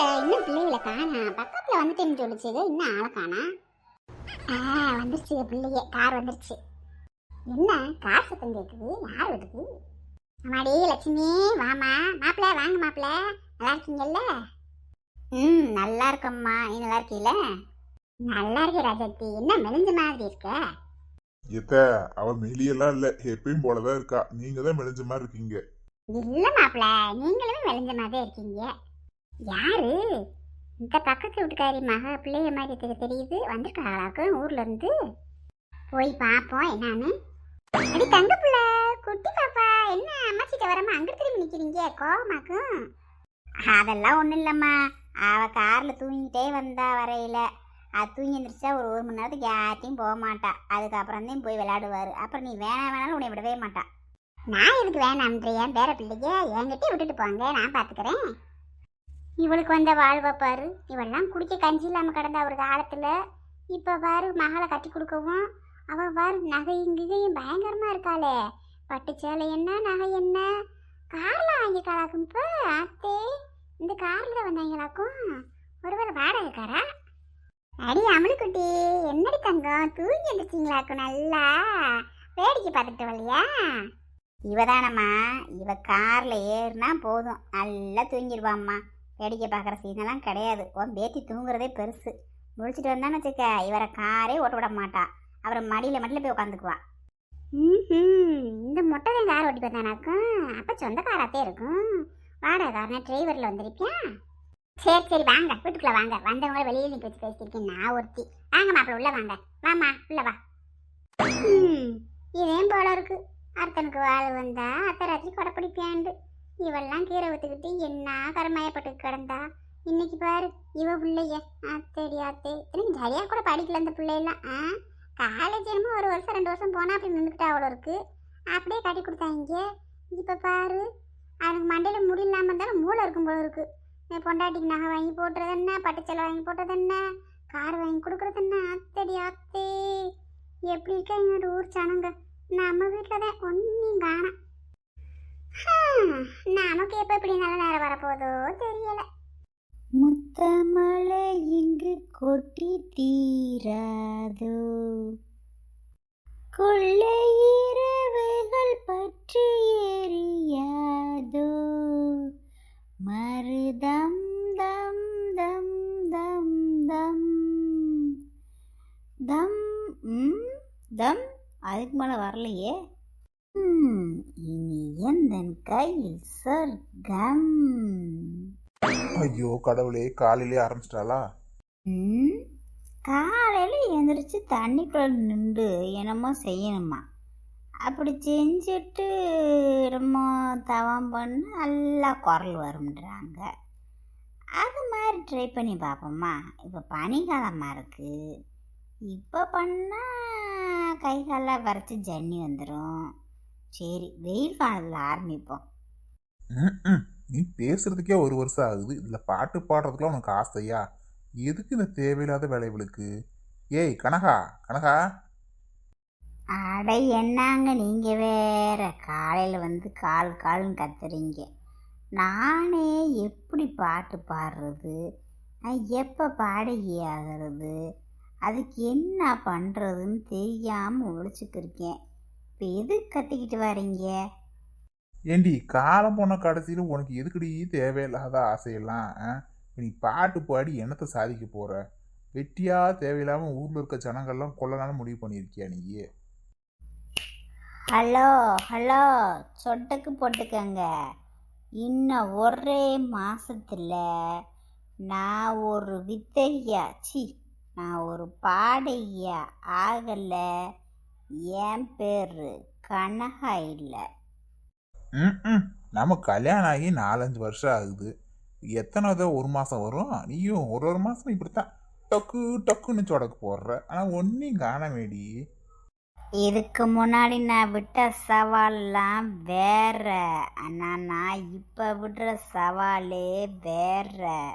இன்னும் பிள்ளைகளை காணா பக்கத்துல வந்துட்டேன்னு சொல்லிச்சு இன்னும் ஆளை காணா ஆ வந்துருச்சு பிள்ளைய. கார் வந்துருச்சு. என்ன? கார் சத்தம் கேக்குது. யார் வருது? அம்மாடி லட்சுமி வாமா மாப்பிள்ள வாங்க மாப்பிள்ள. நல்லா இருக்கீங்கல்ல? ம் நல்லா இருக்கம்மா. நீ நல்லா இருக்கீல நல்லா இருக்கே ராஜாத்தி என்ன மெலிஞ்ச மாதிரி இருக்க? எத்த அவ மெலியெல்லாம் இல்ல. எப்பயும் போலதான் இருக்கா. நீங்க தான் மெலிஞ்ச மாதிரி இருக்கீங்க. இல்ல மாப்பிள்ள. நீங்களுமே மெலிஞ்ச மாதிரி இருக்கீங்க. யாரு? இந்த பக்கத்து வீட்டுக்காரி மக பிள்ளைய மாதிரி தெரியுது. வந்திருக்காளாக்கும் ஊர்ல இருந்து. போய் பார்ப்போம் என்னன்னு. அடி தங்க பிள்ளை குட்டி பாப்பா என்ன அம்மாச்சிட்ட வராம அங்க திரும்பி நிக்கிறீங்க? கோவமாக்கும். அதெல்லாம் ஒண்ணும் இல்லம்மா. அவ கார்ல தூங்கிட்டே வந்தா வரையில. அது தூங்கி எந்திரிச்சா ஒரு ஒரு மணி நேரத்துக்கு யார்ட்டையும் போக மாட்டா. அதுக்கப்புறம் தான் போய் விளையாடுவாரு. அப்புறம் நீ வேணாம் வேணாலும் உன்னை விடவே மாட்டா. நான் எதுக்கு வேணாம்ன்றியா? பேர பிள்ளைங்க என்கிட்ட விட்டுட்டு போங்க. நான் பார்த்துக்கிறேன் இவளுக்கு வந்த வாழ்வை பாரு. இவெல்லாம் குடிக்க கஞ்சி இல்லாமல் கிடந்தா ஒரு காலத்தில் இப்போ பாரு மகளை கட்டி கொடுக்கவும் அவள் பாரு நகை இங்கேயும் பயங்கரமாக இருக்காளே. பட்டு சேலை என்ன நகை என்ன? காரில் வாங்கிட்டாளாக்கும் இப்போ அத்தே. இந்த காரில் வந்தாங்களாக்கும். ஒருவர் வாடகைக்காரா அடி அமலுக்குட்டி என்னடி தங்கம்? தூங்கி எழுந்திரிச்சிங்களாக்கும் நல்லா. வேடிக்கை பார்த்துட்டு வரலையா? இவதானம்மா இவ காரில் ஏறினா போதும். நல்லா தூங்கிடுவாம்மா வேடிக்கை பார்க்குற சீனெல்லாம் கிடையாது. உன் பேத்தி தூங்குறதே பெருசு. முடிச்சிட்டு வந்தான்னு வச்சுக்க இவரை காரே ஓட்ட விட மாட்டா. அவரை மடியில் மடியில் போய் உட்காந்துக்குவா இந்த மொட்டை கார் ஓட்டி பார்த்தானாக்கும் அப்போ சொந்தக்காராத்தே இருக்கும். வாடகைக்காரன டிரைவரில் வந்திருக்கியா சரி சரி வாங்க. வீட்டுக்குள்ளே வாங்க. வந்தவங்கள வெளியே நிற்க வச்சு பேசியிருக்கேன் நான் ஒருத்தி. வாங்க மாப்பிள்ள உள்ள வாங்க. வாமா உள்ள வா. ம், இதேம் போல இருக்கு. அர்த்தனுக்கு வாழ் வந்தா அத்தை ராத்திரி கொடை பிடிப்பியாண்டு. இவெல்லாம் கீரை வித்துக்கிட்டு என்ன கருமாயப்பட்டு கிடந்தா? இன்னைக்கு பாரு இவ பிள்ளைய. அத்தடி அத்தே இத்தனைக்கு ஜாலியாக கூட படிக்கல அந்த பிள்ளையெல்லாம் ஆ காலேஜ் என்னமோ ஒரு வருஷம் ரெண்டு வருஷம் போனால் அப்படி நின்றுக்கிட்டு அவ்வளோ இருக்குது அப்படியே கட்டி கொடுத்தாங்க இப்போ பாரு அவனுக்கு மண்டையில் முடி இல்லாமல் இருந்தாலும் மூளை இருக்கும் போல இருக்கு. என் பொண்டாட்டிக்கு நகை வாங்கி போட்டுறது என்ன? பட்டுச்சலை வாங்கி போட்டது என்ன? கார் வாங்கி கொடுக்குறது என்ன? அத்தடி அத்தே எப்படி இருக்கா எங்களோட ஊர் சனங்க. நம்ம வீட்டில் தான் ஒன்றும் காணோம். நமக்கு எப்போ இப்படி நல்ல நேரம் வரப்போதோ தெரியல. முத்தமழை இங்கு கொட்டி தீராதோ. கொள்ளை இரவுகள் பற்றி எரியாதோ. மருதம் தம் தம் தம் தம். தம் தம். அதுக்கு மேலே வரலையே. இனி எந்தன் கையில் சொர்க்கம். ஐயோ கடவுளே காலையிலே ஆரம்பிச்சிட்டாளா? ம் காலையில் எழுந்திரிச்சு தண்ணிக்குள்ள நின்று என்னமோ செய்யணுமா. அப்படி செஞ்சுட்டு என்னமோ தவம் பண்ண நல்லா குரல் வரும்ன்றாங்க. அது மாதிரி ட்ரை பண்ணி பார்ப்போம்மா இப்போ பனிக்காலமாக இருக்குது இப்போ பண்ணால் கை காலெல்லாம் வரைச்சி ஜன்னி வந்துடும் சரி வெயில் காலத்தில் ஆரம்பிப்போம். நீ பேசுறதுக்கே ஒரு வருஷம் ஆகுது. இதுல பாட்டு பாடுறதுக்குலாம் உனக்கு ஆசையா? எதுக்கு இந்த தேவையில்லாத வேலைகளுக்கு ஏய் கனகா கனகா. அட என்னங்க நீங்கள் வேற? காலையில் வந்து கால் கால்னு கத்துறீங்க. நானே எப்படி பாட்டு பாடுறது? நான் எப்போ பாடகி ஆகிறது அதுக்கு என்ன பண்ணுறதுன்னு தெரியாமல் ஒழிச்சுக்கிருக்கேன் இப்போ எது கத்திக்கிட்டு வரீங்க? ஏண்டி காலம் போன கடைசியில் உனக்கு எதுக்குடி தேவையில்லாத ஆசையெல்லாம்? நீ பாட்டு பாடி என்னத்தை சாதிக்க போற? வெட்டியா தேவையில்லாம ஊர்ல இருக்க ஜனங்கள்லாம் கொல்லலாம்னு முடிவு பண்ணியிருக்கியா நீ? ஹலோ ஹலோ சொட்டுக்கு போட்டுக்கங்க. இன்னும் ஒரே மாசத்துல நான் ஒரு வித்தகியா சி நான் ஒரு பாடகியா ஆகலை. என் பேர் கனகா இல்லை ம்ம். நம்ம கல்யாணம் ஆகி நாலஞ்சு வருஷம் ஆகுது. எத்தனை தடவை ஒரு மாசம் வரும்? நீயும் ஒரு ஒரு மாசம் இப்படித்தான். டக்கு டக்குன்னு சொடக்கு போடுற. ஆனா ஒன்னையும் காணமேடி. இதுக்கு முன்னாடி நான் விட்ட சவால்லாம் வேற. ஆனால் நான் இப்போ விடுற சவாலே வேற.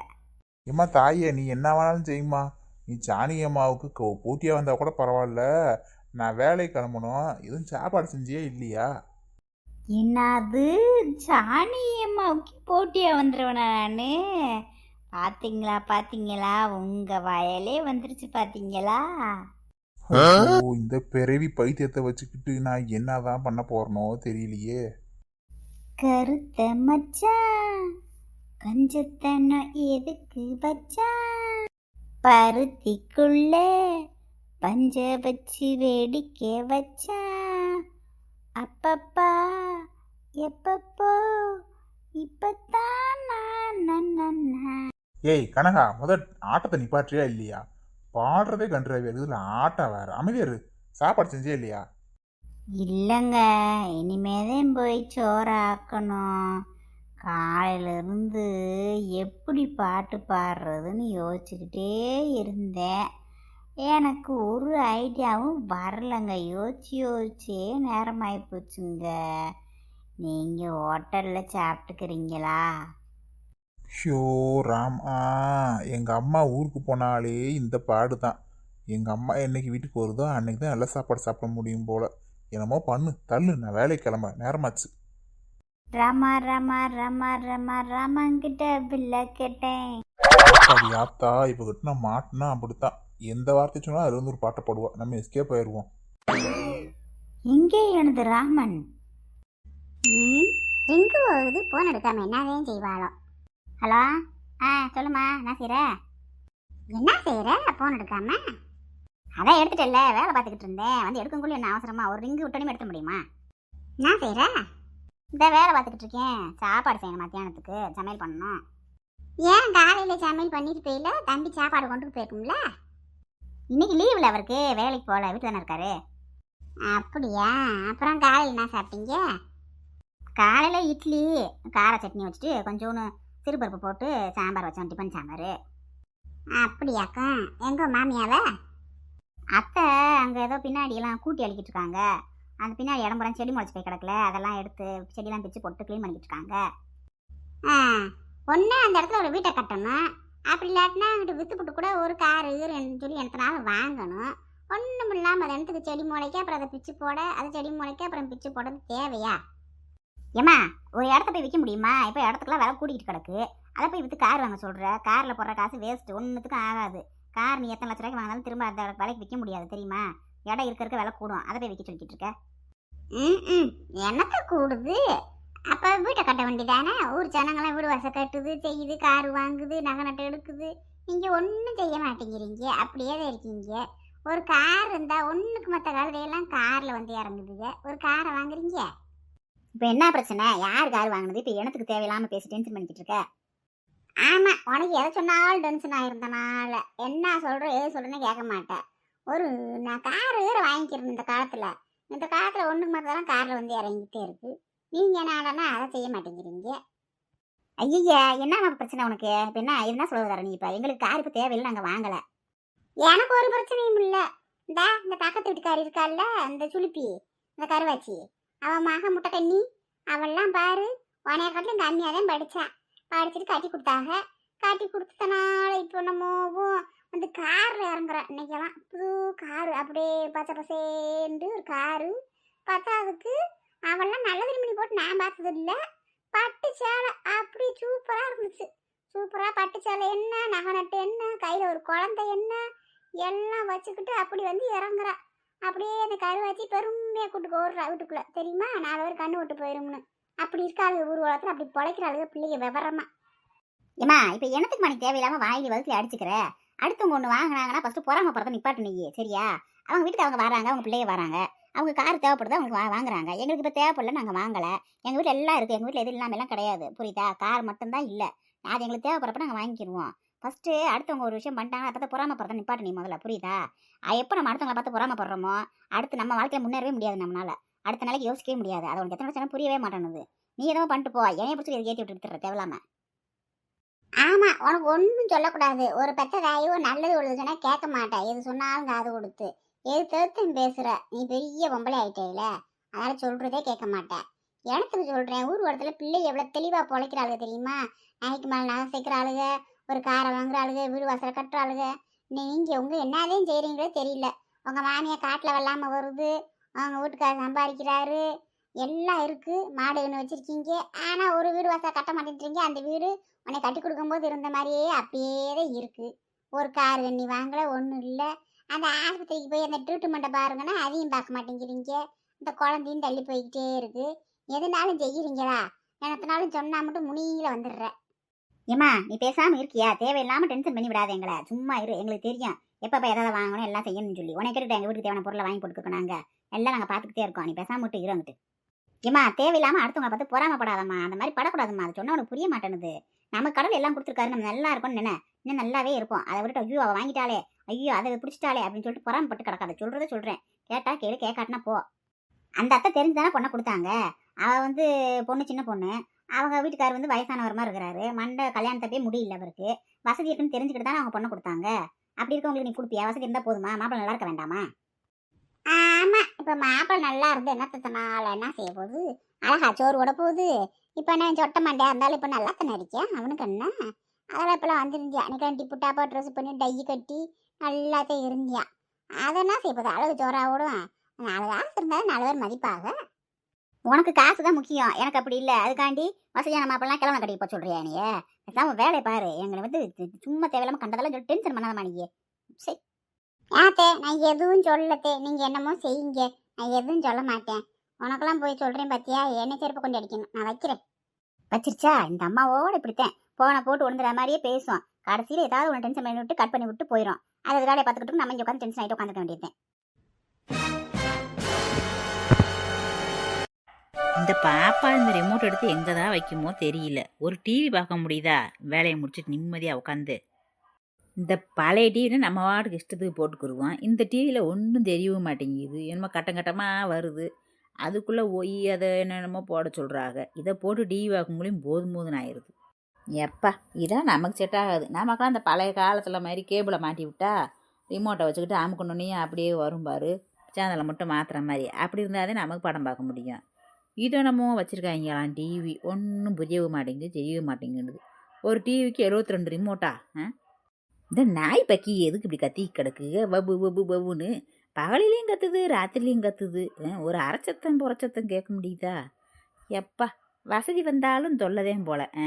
ஏம்மா தாயே நீ என்ன வேணாலும் செய்யுமா நீ சாணி அம்மாவுக்கு கோ- போட்டியா வந்தா கூட பரவாயில்ல. நான் வேலைக்கு கிளம்பணும். எதுவும் சாப்பாடு செஞ்சியே இல்லையா? என்னது? சாணி அம்மாவுக்கு போட்டியாக வந்துடுவேனா நான். பாத்தீங்களா பாத்தீங்களா? உங்க வயலே வந்துருச்சு பாத்தீங்களா? ஐயோ, இந்த பிறவி பைத்தியத்தை வச்சுக்கிட்டு நான் என்னதான் பண்ண போறனோ தெரியலையே. கருத்த மச்சான் கஞ்சத்தனம் எதுக்கு வச்சான் பருத்திக்குள்ள பஞ்ச வச்சு வேடிக்கை வச்சான் அப்பப்பா எப்பப்போ இப்பத்தான். ஏய் கனகா முதல் ஆட்டத்தை நிப்பாற்றியா இல்லையா? பாடுறதே கண்டுறாவே இதுல ஆட்டம் வேற. அமைதியா இரு. சாப்பாடு செஞ்சே இல்லையா? இல்லைங்க இனிமேதான் போய் சோறாக்கணும். காலையிலேருந்து எப்படி பாட்டு பாடுறதுன்னு யோசிச்சுக்கிட்டே இருந்தேன். எனக்கு ஒரு ஐடியாவும் வரலைங்க. யோசிச்சு யோசிச்சே நேரமாகி போச்சுங்க. நீங்கள் ஹோட்டலில் சாப்பிட்டுக்கிறீங்களா? ஷோ ராம். ஆ எங்க அம்மா ஊருக்கு போனாலே இந்த பாடு தான் எங்க அம்மா என்னைக்கு வீட்டுக்கு வருதோ அன்னைக்கு தான் நல்ல சாப்பாடு சாப்பிட முடியும் போல. என்னமோ பண்ணு தள்ளு நான் வேலைக்கு கிளம்ப. நேரமாச்சு. ரமா ரமா ரமா ரமா ரமாங்கிட்ட பில்ல கேட்டேன். அது யாத்தா இப்போ கிட்ட நான் மாட்டினா அப்படித்தான். எந்த வார்த்தை சொன்னாலும் அது வந்து ஒரு பாட்டை போடுவோம் நம்ம எஸ்கேப் ஆயிடுவோம் எங்கே எனது ராமன். ம் ரிங்கு போகுது போன் எடுக்காம என்னதையும் செய்வாளோ? ஹலோ? ஆ சொல்லுமா என்ன செய்கிற என்ன செய்கிற போன் எடுக்காம? அதான் எடுத்துட்டல வேலை பார்த்துக்கிட்டு இருந்தேன். வந்து எடுக்கக்குள்ள என்ன அவசரமா? ஒரு ரிங்கு விட்டோனே எடுக்க முடியுமா? என்ன செய்கிற இந்த வேலை பார்த்துக்கிட்டு இருக்கேன். சாப்பாடு செய்யணும் மத்தியானத்துக்கு. சமையல் பண்ணணும். ஏன் காலையில் சமையல் பண்ணிட்டு போயில? தம்பி சாப்பாடு கொண்டு போயிருக்கும்ல? இன்னைக்கு லீவில் அவருக்கு வேலைக்கு போகல வீட்டில் தானே இருக்காரு? அப்படியா? அப்புறம் காலையில் என்ன சாப்பிட்டீங்க? காலையில் இட்லி கார சட்னி வச்சுட்டு கொஞ்சோண்டு சிறுபருப்பு போட்டு சாம்பார் வச்சோம் டிஃபன் சாம்பார். அப்படியாக்கா எங்க மாமியாவ? அத்தை அங்கே ஏதோ பின்னாடியெல்லாம் கூட்டி அழிக்கிட்டு இருக்காங்க. அந்த பின்னாடி இடம்புறம் செடி முளைச்சி போய் கிடக்கல. அதெல்லாம் எடுத்து செடியெல்லாம் பிச்சு போட்டு க்ளீன் பண்ணிக்கிட்டு இருக்காங்க. ஆ ஒன்று அந்த இடத்துல ஒரு வீட்டை கட்டணும். அப்படி இல்லாட்டினா அங்கிட்டு விற்றுப்புட்டு கூட ஒரு கார் ரெண்டு சொல்லி எனத்தினாலும் வாங்கணும். ஒன்றும் இல்லாமல் அது இடத்துக்கு செடி முளைக்க அப்புறம் அதை பிச்சு போட அது செடி முளைக்க அப்புறம் பிச்சு போடுறது தேவையா? ஏம்மா ஒரு இடத்த போய் விற்க முடியுமா? இப்போ இடத்துக்குலாம் விலை கூட்டிகிட்டு கிடக்கு. அதை போய் விற்று கார் வாங்க சொல்கிற காரில் போடுற காசு வேஸ்ட்டு ஒன்றுத்துக்கும் ஆகாது. கார் நீ எத்தனை லட்ச ரூபாய்க்கு வாங்கினாலும் திரும்ப அந்த விலைக்கு விற்க முடியாது தெரியுமா? இடம் இருக்க இருக்க விலை கூடும். அதை போய் விற்க சொல்லிக்கிட்டு இருக்க? ம் எனக்கு கூடுது? அப்போ வீட்டை கட்ட வேண்டியதானே? ஊர் ஜனங்களாம் வீடு வாசல் கட்டுது செய்யுது கார் வாங்குது நகை நட்டு எடுக்குது. நீங்கள் ஒன்றும் செய்ய மாட்டேங்கிறீங்க. அப்படியே தான் இருக்கீங்க. ஒரு கார் இருந்தால் ஒன்றுக்கு மற்ற கழுதையெல்லாம் காரில் வந்து இறங்குதுங்க. ஒரு காரை வாங்குறீங்க. இப்போ என்ன பிரச்சனை? யார் கார் வாங்கினது? இப்போ இனத்துக்கு தேவையில்லாமல் பேசி டென்ஷன் பண்ணிக்கிட்டு இருக்க. ஆமாம் உனக்கு எதை சொன்னாலும் டென்ஷன் ஆகிருந்தனால என்ன சொல்கிறோம் ஏது சொல்கிறேன்னு கேட்க மாட்டேன். ஒரு நான் கார் வேறு வாங்கிக்கிறேன் இந்த காலத்தில். இந்த காலத்தில் ஒன்றுக்கு மட்டும் காரில் வந்து இறங்கிட்டே இருக்குது நீங்க என்னடனா அதை செய்ய மாட்டேங்கிறீங்க. ஐயா என்ன பிரச்சனை உனக்கு? இப்போ என்ன என்ன சொல்ல வர நீ இப்போ? எங்களுக்கு கார் இப்போ தேவையில்லை நாங்கள் வாங்கலை. எனக்கு ஒரு பிரச்சனையும் இல்லை. இந்த இந்த பக்கத்து வீட்டுக்காரி இருக்கால்ல இந்த சுளுப்பி இந்த கருவாச்சி. அவன் மக முட்டை கண்ணி அவள்லாம் பாரு உனைய காட்டிலும் கம்மியாக தான் படித்தான் படிச்சுட்டு கட்டி கொடுத்தாங்க. கட்டி கொடுத்தனால இப்போ நம்மவும் வந்து காரில் இறங்குறோம் இன்னைக்கெல்லாம் புது காரு அப்படியே பச்சை பசேண்டு ஒரு காரு. பத்தாவதுக்கு அவெல்லாம் நல்ல திருமணி போட்டு நான் பார்த்தது இல்லை பட்டு சேலை அப்படி சூப்பராக இருந்துச்சு. சூப்பராக பட்டு சேலை என்ன நகை நட்டு என்ன கையில் ஒரு குழந்தை என்ன எல்லாம் வச்சுக்கிட்டு அப்படி வந்து இறங்குறா. அப்படியே அந்த கருவாச்சி பெருமையாக கூட்டு ஓடுறா வீட்டுக்குள்ளே. தெரியுமா? நாலு பேர் கண்ணு விட்டு போயிரும்னு. அப்படி இருக்காளுங்க ஊர் உலகத்தில் அப்படி பொழைக்கிறாளுங்க பிள்ளைங்க விவரமா. ஏமா இப்போ எனத்துக்கு மணி தேவையில்லாமல் வாங்கி வகுத்து அடிச்சுக்கிற? அடுத்தவங்க ஒன்று வாங்கினாங்கன்னா ஃபஸ்ட்டு பொறாம போகிறத நிப்பாட்டு நீ சரியா? அவங்க வீட்டுக்கு அவங்க வராங்க அவங்க பிள்ளைய வராங்க. அவங்க கார் தேவைப்படுது அவங்களுக்கு வா வாங்குறாங்க. எங்களுக்கு இப்போ தேவைப்படல நாங்கள் வாங்கலை. எங்கள் வீட்டில் எல்லாம் இருக்குது எங்கள் வீட்டில் எது இல்லாமல் எல்லாம் கிடையாது. புரியுதா? கார் மட்டும்தான் இல்லை. அது எங்களுக்கு தேவைப்படுறப்ப நாங்கள் வாங்கிக்கிடுவோம் ஃபஸ்ட்டு அடுத்தவங்க ஒரு விஷயம் பண்ணிட்டாங்க. அப்போ தான் பொறாம போகிறத நிப்பாட்டு நீ முதல்ல. புரியுதா? எப்போ நம்ம அடுத்தவங்களை பார்த்து பொறாமப்படுறோமோ அடுத்து நம்ம வாழ்க்கையில முன்னேறவே முடியாது நம்மளால். அடுத்த நாளைக்கு யோசிக்கவே முடியாது. அது உனக்கு எத்தனை வருஷம் புரியவே மாட்டேனுது நீ எதுவும் பண்ணிட்டு போ. என்னைய பிடிச்சி இதை ஏற்றி விட்டு எடுத்துற தேவையில்லாம. ஆமாம் உனக்கு ஒன்றும் சொல்லக்கூடாது. ஒரு பெத்த தாயோ நல்லது உள்ளதுன்னா கேட்க மாட்டேன். எது சொன்னாலும் காது கொடுத்து. எது தவிர்த்து பேசுற? நீ பெரிய பொம்பளை ஆயிட்டேல அதனால சொல்றதே கேட்க மாட்டேன். இடத்துக்கு சொல்றேன்? ஊர் இடத்துல பிள்ளை எவ்வளவு தெளிவா பொழைக்கிறாளுக தெரியுமா? நாய்க்கு மேல நகை சேர்க்கிற ஆளுக ஒரு காரை வாங்குற ஆளுக வீடு வாசலை கட்டுற ஆளுக நீங்க உங்க என்னதையும் செய்றீங்களோ தெரியல. உங்க மாமியா காட்டுல வெள்ளாம வருது. அவங்க வீட்டுக்காரர் சம்பாதிக்கிறாரு. எல்லாம் இருக்கு. மாடுன்னு வச்சிருக்கீங்க. ஆனா ஒரு வீடு வாசல் கட்ட மாட்டேன்றீங்க. அந்த வீடு உன்னை கட்டி கொடுக்கும்போது இருந்த மாதிரியே அப்படியே தான் இருக்கு. ஒரு கார் கண்ணி வாங்கல ஒன்றும் இல்லை. அந்த ஆஸ்பத்திரிக்கு போய் அந்த ட்ரீட்மெண்ட்டை பாருங்கன்னா அதையும் பார்க்க மாட்டேங்கிறீங்க. இந்த குழந்தையும் தள்ளி போய்கிட்டே இருக்கு. எதுனாலும் செய்கிறீங்களா எனத்தினாலும் சொன்னா மட்டும் முனியில வந்துடுற. ஏமா நீ பேசாம இருக்கியா? தேவையில்லாம டென்ஷன் பண்ணி விடாத எங்களை. சும்மா இரு எங்களுக்கு தெரியும். எப்பப்ப எதாவது வாங்கணும் எல்லாம் செய்யணும்னு சொல்லி. உனக்கு கேட்டு எங்க வீட்டுக்கு தேவையான பொருளை வாங்கி கொடுத்துருக்கோம் நாங்கள் எல்லாம் நாங்க பாத்துக்கிட்டே இருக்கோம். நீ பேசாம விட்டு இருந்துட்டு ஏமா தேவையில்லாம அடுத்தவங்க பார்த்து பொறாமப்படாதம்மா. அந்த மாதிரி படக்கூடாதும்மா. அது சொன்னா உனக்கு புரிய மாட்டேனுது. நம்ம கடவுள் எல்லாம் கொடுத்துருக்காரு. நம்ம நல்லா இருக்கும்னு நினை. இன்னும் நல்லாவே இருப்போம். அதை விட்டு ஐயோ அவ வாங்கிட்டாலே ஐயோ அதை பிடிச்சிட்டாலே அப்படின்னு சொல்லிட்டு பொறாமப்பட்டு கிடக்காத சொல்கிறத சொல்றேன். கேட்டா கேளு கேட்காட்டினா போ. அந்த அத்தை தெரிஞ்சு தானே பொண்ணை கொடுத்தாங்க. அவ வந்து பொண்ணு சின்ன பொண்ணு. அவங்க வீட்டுக்காரர் வந்து வயசானவர் மாதிரி இருக்கிறாரு. மண்டை கல்யாணத்தப்பே முடியல அவருக்கு. வசதி இருக்குன்னு தெரிஞ்சுக்கிட்டு தானே அவங்க பொண்ணை கொடுத்தாங்க. அப்படி இருக்கவங்களுக்கு நீ கொடுப்பியா? வசதி இருந்தா போதுமா? மாப்பிள்ளை நல்லா இருக்க வேண்டாமா? ஆமா இப்ப மாப்பிள்ளை நல்லா இருந்து என்னத்தனால என்ன செய்ய போகுது? அழகா சோறு விட போகுது. இப்ப நான் சொட்ட மாட்டேன் இருந்தாலும் இப்ப நல்லா தானே இருக்கேன் அவனுக்கு என்ன? அதெல்லாம் இப்போலாம் வந்துருந்தியா நீ டிப்பு புட்டாப்பா ட்ரெஸ் பண்ணி டை கட்டி நல்லாத்தையும் இருந்தியா? அதை என்ன அழகு சோறா விடும் நாலு காசு இருந்தாலும் நாலு பேர் மதிப்பாக? உனக்கு காசு தான் முக்கியம். எனக்கு அப்படி இல்லை. அதுக்காண்டி வசதியான மாப்பிள்ளலாம் கிழமை கட்டி போக சொல்கிறியா நீ பேசாம வேலையை பாரு. எங்களை வந்து சும்மா தேவையில்லாம கண்டதெல்லாம் சொல்லி டென்ஷன் பண்ணாதமா நீ சரி. ஆத்தே நான் எதுவும் சொல்லத்தே. நீங்க என்னமோ செய்யுங்க. நான் எதுவும் சொல்ல மாட்டேன். உனக்கெல்லாம் போய் சொல்றேன் பாத்தியா? என்ன செருப்பு கொண்டு அடிக்கணும். நான் வைக்கிறேன். வச்சிருச்சா? இந்த அம்மாவோட இப்படித்தேன். போனை போட்டு உணர்ந்துற மாதிரியே பேசும் கடைசியில் ஏதாவது ஒன்று டென்ஷன் பண்ணி விட்டு கட் பண்ணி விட்டு போயிடும் அது வேலையை பார்த்துக்கிட்டு நம்ம இங்கே உட்காந்து டென்ஷன் ஆகிட்டு உட்காந்துக்க வேண்டியது இந்த பாப்பா இந்த ரிமோட் எடுத்து எங்கே தான் வைக்குமோ தெரியல. ஒரு டிவி பார்க்க முடியுதா? வேலையை முடிச்சுட்டு நிம்மதியாக உட்காந்து இந்த பழைய டிவியில் நம்ம வாட்டுக்கு இஷ்டத்துக்கு போட்டுக்கிருவோம். இந்த டிவியில் ஒன்றும் தெரியவும் மாட்டேங்குது. என்னமோ கட்டம் கட்டமாக வருது. அதுக்குள்ளே ஒய் அதை என்னென்னமோ போட சொல்கிறாங்க இதை போட்டு டிவி பார்க்க முடியும் போதும் போதுன்னு ஆயிடுது எப்பா இதான் நமக்கு செட் ஆகாது. நமக்கெல்லாம் அந்த பழைய காலத்தில் மாதிரி கேபிளை மாட்டி விட்டா ரிமோட்டை வச்சுக்கிட்டு அமுக்கணுன்னே அப்படியே வரும் பாரு. சேனலை மட்டும் மாற்றுற மாதிரி. அப்படி இருந்தாலே நமக்கு படம் பார்க்க முடியும். இதோ நம்ம வச்சுருக்காங்களாம் டிவி ஒன்றும் புரியவே மாட்டேங்குது தெரியவே மாட்டேங்குது. ஒரு டிவிக்கு எழுபத்தி ரெண்டு ரிமோட்டா ஆ? இந்த நாய் பக்கி எதுக்கு இப்படி கத்தி கிடக்கு? பபு பபு பபுன்னு பகலிலையும் கத்துது ராத்திரிலையும் கத்துது. ஆ, ஒரு அரைச்சத்தம் புறச்சத்தம் கேட்க முடியுதா? எப்பா வசதி வந்தாலும் தொல்லதேன் போல. ஆ?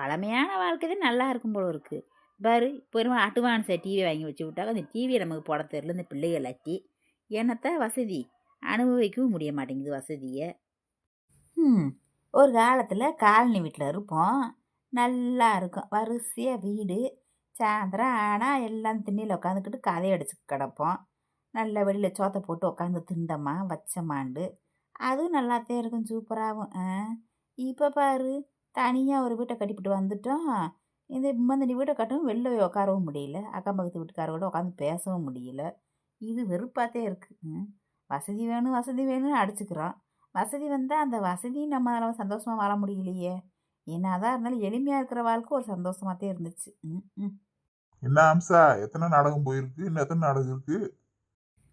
பழமையான வாழ்க்கை தான் நல்லா இருக்கும் போல இருக்கு. பாரு இப்போ அட்வான்ஸை டிவி வாங்கி வச்சு விட்டாக்க அந்த டிவியை நமக்கு போட தெரில இந்த பிள்ளைகள் அட்டி என்னத்த வசதி? அனுபவிக்கவும் முடிய மாட்டேங்குது வசதியை. ம் ஒரு காலத்தில் காலனி வீட்டில் இருப்போம். நல்லா இருக்கும். வரிசையாக வீடு சாயந்தரம் ஆனால் எல்லாம் திண்ணியில் உட்காந்துக்கிட்டு கதை அடிச்சு கிடப்போம். நல்ல வெளியில் சோத்தை போட்டு உட்காந்து திண்டமா வச்சமாண்டு. அதுவும் நல்லாத்தே இருக்கும். சூப்பராகவும் இப்போ பாரு தனியாக ஒரு வீட்டை கட்டிப்பிட்டு வந்துட்டோம் இந்த இம்மந்தனி வீட்டை கட்டவும் வெளில போய் உட்காரவும் முடியல. அக்கம் பக்கத்து வீட்டுக்காரோட உட்காந்து பேசவும் முடியல. இது வெறுப்பாத்தே இருக்குது வசதி வேணும் வசதி வேணும்னு அடிச்சுக்கிறோம் வசதி வந்தால் அந்த வசதி நம்ம அதில் சந்தோஷமாக வாழ முடியலையே. என்னதான் இருந்தாலும் எளிமையாக இருக்கிற வாழ்க்கை ஒரு சந்தோஷமாகத்தே இருந்துச்சு. ம் ம். என்ன அம்சா? எத்தனை நாடகம் போயிருக்கு? இன்னும் எத்தனை நாடகம் இருக்கு?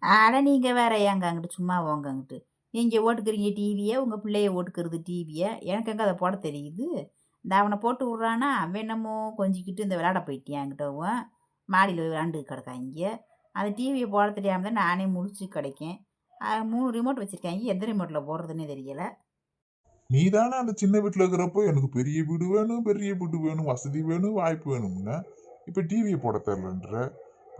அட நீங்கள் வேற ஏங்க அங்கிட்டு சும்மா போங்க அங்கிட்டு. நீங்கள் ஓட்டுக்கிறீங்க டிவியை உங்கள் பிள்ளைய ஓட்டுக்கிறது டிவியை எனக்கு எங்கே அதை போட தெரியுது? இந்த அவனை போட்டு விட்றானா? அவன் என்னமோ கொஞ்சிக்கிட்டு இந்த விளையாட போயிட்டியான் என்கிட்டவும் மாடியில் விளாண்டு கிடக்காங்க அந்த டிவியை போட தெரியாமல் தான் நானே முடிச்சு கிடைக்கேன். மூணு ரிமோட் வச்சுருக்காங்க. எந்த ரிமோட்டில் போடுறதுன்னே தெரியலை. நீ தானே அந்த சின்ன வீட்டில் இருக்கிறப்போ எனக்கு பெரிய வீடு வேணும் பெரிய வீடு வேணும் வசதி வேணும் வாய்ப்பு வேணும்னா இப்போ டிவியை போட தெரிலன்ற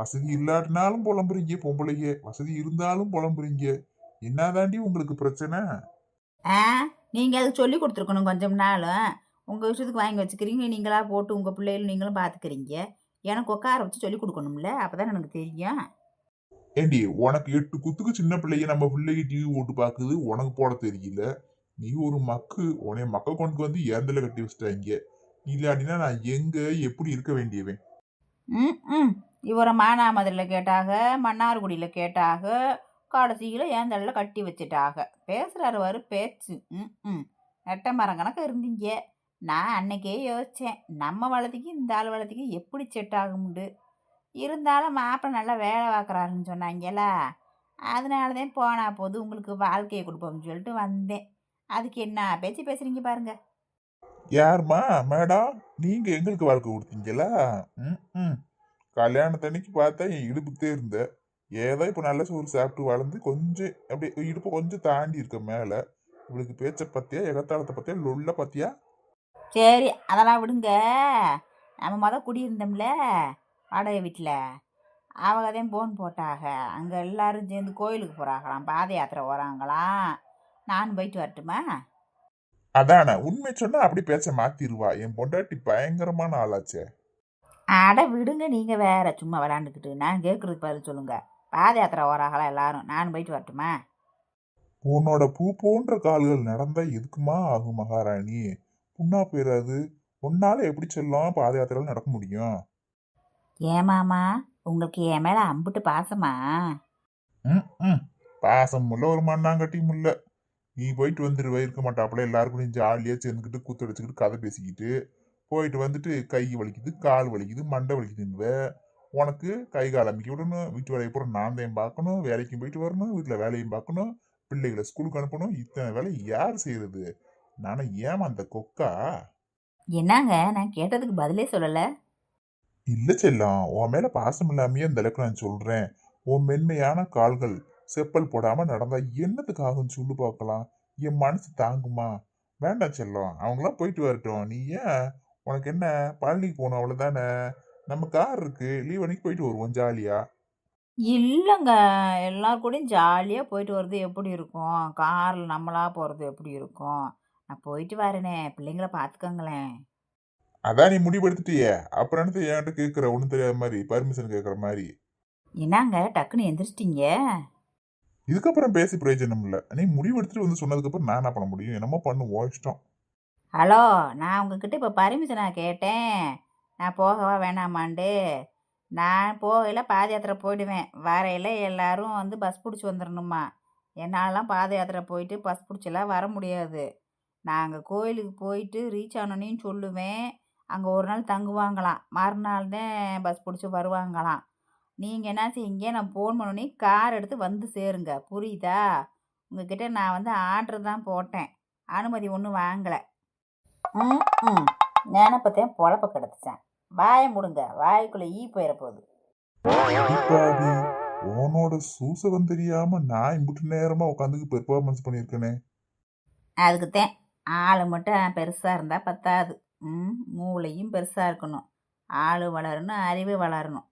வசதி இல்லாட்டினாலும் புலம்புறீங்க பொம்பளைங்க. வசதி இருந்தாலும் புலம்புறீங்க. என்னதாண்டி உங்களுக்கு பிரச்சனை? ஆ நீங்கள் அதுக்கு சொல்லி கொடுத்துருக்கணும் கொஞ்சம் நாளும் உங்கள் விஷயத்துக்கு வாங்கி வச்சுக்கிறீங்க. நீங்களா போட்டு உங்கள் பிள்ளைகள் நீங்களும் பார்த்துக்கிறீங்க எனக்கு உட்கார வச்சு சொல்லி கொடுக்கணும்ல. அப்போ தான் எனக்கு தெரியும். ஏண்டி உனக்கு எட்டு குத்துக்கு சின்ன பிள்ளைங்க நம்ம பிள்ளைக்கு டிவி ஓட்டு பார்க்குது உனக்கு போட தெரியல. நீ ஒரு மக்கு. உன்னைய மக்க கொண்டு வந்து ஏந்தல கட்டி வச்சிட்டாங்க. இல்லாட்டினா நான் எங்க எப்படி இருக்க வேண்டியவன்? ம் ம் இவரை மானாமதுரையில் கேட்டாக மன்னார்குடியில் கேட்டாக கடைசியில் தள்ள கட்டி வச்சுட்டாக? பேசுகிறாரு வரு பேச்சு. ம் ம். நெட்ட மரம் கணக்கு இருந்தீங்க. நான் அன்னைக்கே யோசித்தேன் நம்ம வளத்துக்கு இந்த ஆள் வளத்துக்கு எப்படி செட் ஆகும்ண்டு இருந்தாலும் மாப்பிள்ளை நல்லா வேலை பார்க்குறாருன்னு சொன்னாங்களா அதனால தான் போனால் போது உங்களுக்கு வாழ்க்கையை கொடுப்போம்னு சொல்லிட்டு வந்தேன். அதுக்கு என்ன பேச்சு பேசுகிறீங்க பாருங்க. யாரும்மா மேடம் நீங்கள் எங்களுக்கு வாழ்க்கை கொடுத்தீங்களா ம் ம். கல்யாணத்தன்னைக்கு பார்த்தா என் இடுப்புக்கே இருந்தேன். ஏதோ இப்போ நல்ல சோறு சாப்பிட்டு வளர்ந்து கொஞ்சம் அப்படியே இடுப்பு கொஞ்சம் தாண்டி இருக்க மேல இவளுக்கு பேச்ச பத்தியா எகத்தாளத்தை பத்தியா லொல்ல பத்தியா? சரி அதெல்லாம் விடுங்க. நம்ம முத குடியிருந்தோம்ல வாடகை வீட்டில் அவங்க தான் போன் போட்டாக அங்கே எல்லாரும் சேர்ந்து கோயிலுக்கு போகிறாங்களாம் பாத யாத்திரை வராங்களாம் நான் போயிட்டு வரட்டுமா? அதானே உண்மை சொன்னா அப்படி பேச்ச மாத்திருவா. என் பொண்டாட்டி பயங்கரமான ஆளாச்சே. அட விடுங்க நீங்கள் வேற சும்மா விளாண்டுக்கிட்டு நான் கேட்குறதுக்கு பதில் சொல்லுங்க. பாத யாத்திரை வராங்களா எல்லாரும்? நான் போயிட்டு வரட்டுமா? உன்னோட பூ போன்ற கால்கள் நடந்தா எதுக்குமா ஆகும் மகாராணி? புண்ணா போயிடாது உன்னால எப்படி செல்லம் பாத யாத்திரையில நடக்க முடியும்? ஏமாமா உங்களுக்கு என் மேலே அம்புட்டு பாசமா? ம், ம். பாசம் முல்ல ஒரு மண்ணாங்கட்டியும் இல்ல நீ போயிட்டு வந்துருவ. இருக்க மாட்டாப்புல. எல்லாருக்கும் ஜாலியா சேர்ந்துக்கிட்டு கூத்தடிச்சுக்கிட்டு கதை பேசிக்கிட்டு போயிட்டு வந்துட்டு கை வலிக்குது கால் வலிக்குது மண்டை வலிக்குதுன்னுவ. உனக்கு கை கால் அமைக்க விடணும் வீட்டு வேலையை பூரா நான் தான் பார்க்கணும் வேலைக்கும் போயிட்டு வரணும் வீட்டில் வேலையும் பார்க்கணும் பிள்ளைகளை ஸ்கூலுக்கு அனுப்பணும் இத்தனை வேலை யார் செய்யறது? நானும் ஏமா அந்த கொக்கா. என்னங்க? நான் கேட்டதுக்கு பதிலே சொல்லலை. இல்ல செல்லம் உன் மேல பாசம் இல்லாமையே அந்த அளவுக்கு நான் சொல்றேன். உன் மென்மையான கால்கள் செப்பல் போடாம நடந்தா என்னத்துக்கு ஆகும் சொல்லு பார்க்கலாம். என் மனசு தாங்குமா? வேண்டாம் செல்லம் அவங்களாம் போயிட்டு வரட்டும். நீ ஏன் உனக்கு என்ன பழனிக்கு போகணும் அவ்வளவுதானே? நம்ம கார் இருக்கு லீவ் அன்னைக்கு போயிட்டு வருவோம் ஜாலியா இல்லைங்க எல்லார் கூடயும் ஜாலியாக போயிட்டு வர்றது எப்படி இருக்கும்? காரில் நம்மளா போகிறது எப்படி இருக்கும்? நான் போயிட்டு வரேனே பிள்ளைங்கள பார்த்துக்கோங்களேன். அதான் நீ முடிவெடுத்துட்டியே. அப்புறம் என்னத்த என்கிட்ட கேட்குற? ஒன்றும் தெரியாத மாதிரி பர்மிஷன் கேட்குற மாதிரி. என்னங்க டக்குன்னு எந்திரிச்சிட்டிங்க? இதுக்கப்புறம் பேசி பிரயோஜனம் இல்லை. நீ முடிவெடுத்துட்டு வந்து சொன்னதுக்கப்புறம் நான் என்ன பண்ண முடியும்? என்னமோ பண்ணுவோம் இஷ்டம். ஹலோ நான் உங்ககிட்ட இப்போ பர்மிஷனாக கேட்டேன். நான் போகவா வேணாமாண்டு. நான் போகையில் பாத யாத்திரை போயிடுவேன். வரையில் எல்லாரும் வந்து பஸ் பிடிச்சி வந்துடணுமா என்னாலலாம் பாத யாத்திரை போயிட்டு பஸ் பிடிச்செல்லாம் வர முடியாது. நாங்கள் கோயிலுக்கு போயிட்டு ரீச் ஆனோன்னு சொல்லுவேன். அங்கே ஒரு நாள் தங்குவாங்களாம். மறுநாள் தான் பஸ் பிடிச்சி வருவாங்களாம். நீங்கள் என்ன செய்யுங்க நான் ஃபோன் பண்ணோன்னே கார் எடுத்து வந்து சேருங்க. புரியுதா? உங்ககிட்ட நான் வந்து ஆர்டர் தான் போட்டேன். அனுமதி ஒன்றும் வாங்கலை. ம் ம் நினப்பத்தையும் பொழப்ப கிடச்சிச்சேன் வாயை முடுங்க. வாய்க்குள்ளே ஈ போயிட போகுது. அடிப்பாவி உன்னோட சூசகம் தெரியாம நான் இம்புட்டு நேரமா உட்காந்து பெர்ஃபார்மன்ஸ் பண்ணியிருக்கேனே அதுக்குத்தான் ஆள் மட்டும் பெருசாக இருந்தால் பத்தாது. ம் மூளையும் பெருசாக இருக்கணும். ஆள் வளரணும் அறிவு வளரணும்.